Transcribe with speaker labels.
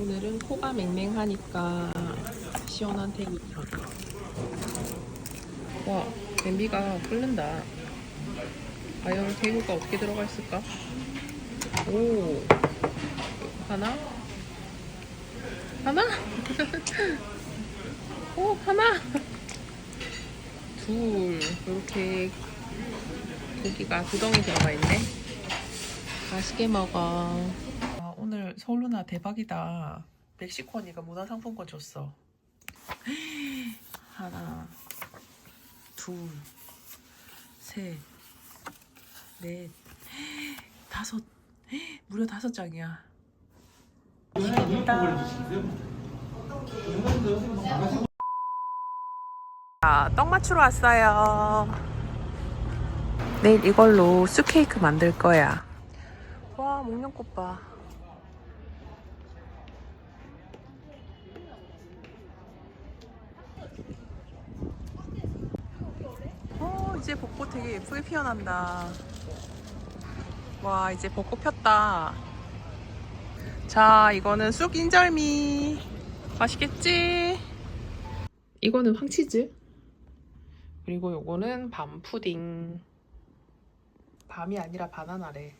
Speaker 1: 오늘은 코가 맹맹하니까 시원한 대구탕. 와, 냄비가 끓는다. 과연 대구가 어떻게 들어가 있을까? 오, 하나? 하나? 오, 하나? 둘, 이렇게 고기가 두 덩이 들어가 있네. 맛있게 먹어. 아, 오늘 서울 누나 대박이다. 멕시코 언니가 문화상품권 줬어. 하나, 둘, 셋, 넷, 다섯, 무려 다섯 장이야. 맛있겠다. 아, 떡 맞추러 왔어요. 내일 이걸로 쑥케이크 만들 거야. 와, 목련꽃 봐. 어, 이제 벚꽃 되게 예쁘게 피어난다. 와, 이제 벚꽃 폈다. 자, 이거는 쑥 인절미. 맛있겠지? 이거는 황치즈. 그리고 요거는 밤 푸딩. 밤이 아니라 바나나래.